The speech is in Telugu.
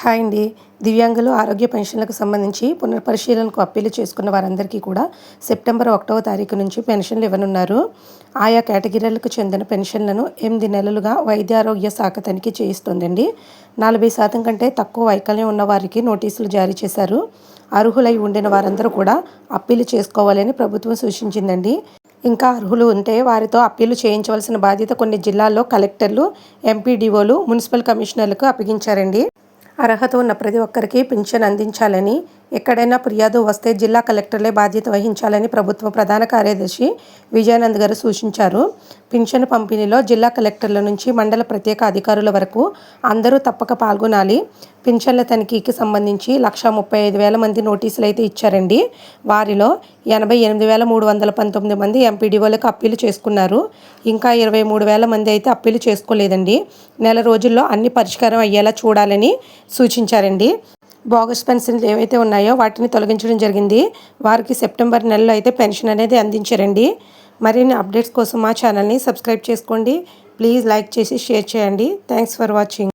హాయ్ అండి. దివ్యాంగులు ఆరోగ్య పెన్షన్లకు సంబంధించి పునర్పరిశీలనకు అప్పీలు చేసుకున్న వారందరికీ కూడా సెప్టెంబర్ ఒకటవ తారీఖు నుంచి పెన్షన్లు ఇవ్వనున్నారు. ఆయా కేటగిరీలకు చెందిన పెన్షన్లను ఎనిమిది నెలలుగా వైద్య ఆరోగ్య శాఖ తనిఖీ చేయిస్తోందండి. నలభై శాతం కంటే తక్కువ వైకల్యం ఉన్న వారికి నోటీసులు జారీ చేశారు. అర్హులై ఉండిన వారందరూ కూడా అప్పీలు చేసుకోవాలని ప్రభుత్వం సూచించిందండి. ఇంకా అర్హులు ఉంటే వారితో అప్పీలు చేయించవలసిన బాధ్యత కొన్ని జిల్లాల్లో కలెక్టర్లు ఎంపీడీఓలు మున్సిపల్ కమిషనర్లకు అప్పగించారండి. అర్హత ఉన్న ప్రతి ఒక్కరికి పింఛన్ అందించాలని ఎక్కడైనా ఫిర్యాదు వస్తే జిల్లా కలెక్టర్లే బాధ్యత వహించాలని ప్రభుత్వ ప్రధాన కార్యదర్శి విజయానంద్ గారు సూచించారు. పింఛన్ పంపిణీలో జిల్లా కలెక్టర్ల నుంచి మండల ప్రత్యేక అధికారుల వరకు అందరూ తప్పక పాల్గొనాలి. పింఛన్ల తనిఖీకి సంబంధించి లక్ష ముప్పై ఐదు వేల మంది నోటీసులు అయితే ఇచ్చారండి. వారిలో ఎనభై ఎనిమిది వేల మూడు వందల పంతొమ్మిది మంది ఎంపీడీఓలకు అప్పీలు చేసుకున్నారు. ఇంకా ఇరవై మూడు వేల మంది అయితే అప్పీలు చేసుకోలేదండి. నెల రోజుల్లో అన్ని పరిష్కారం అయ్యేలా చూడాలని సూచించారండి. బోగస్ పెన్షన్లు ఏవైతే ఉన్నాయో వాటిని తొలగించడం జరిగింది. వారికి సెప్టెంబర్ నెలలో అయితే పెన్షన్ అనేది అందించారండి. మరిన్ని అప్డేట్స్ కోసం మా ఛానల్ని సబ్స్క్రైబ్ చేసుకోండి. ప్లీజ్ లైక్ చేసి షేర్ చేయండి. Thanks for watching.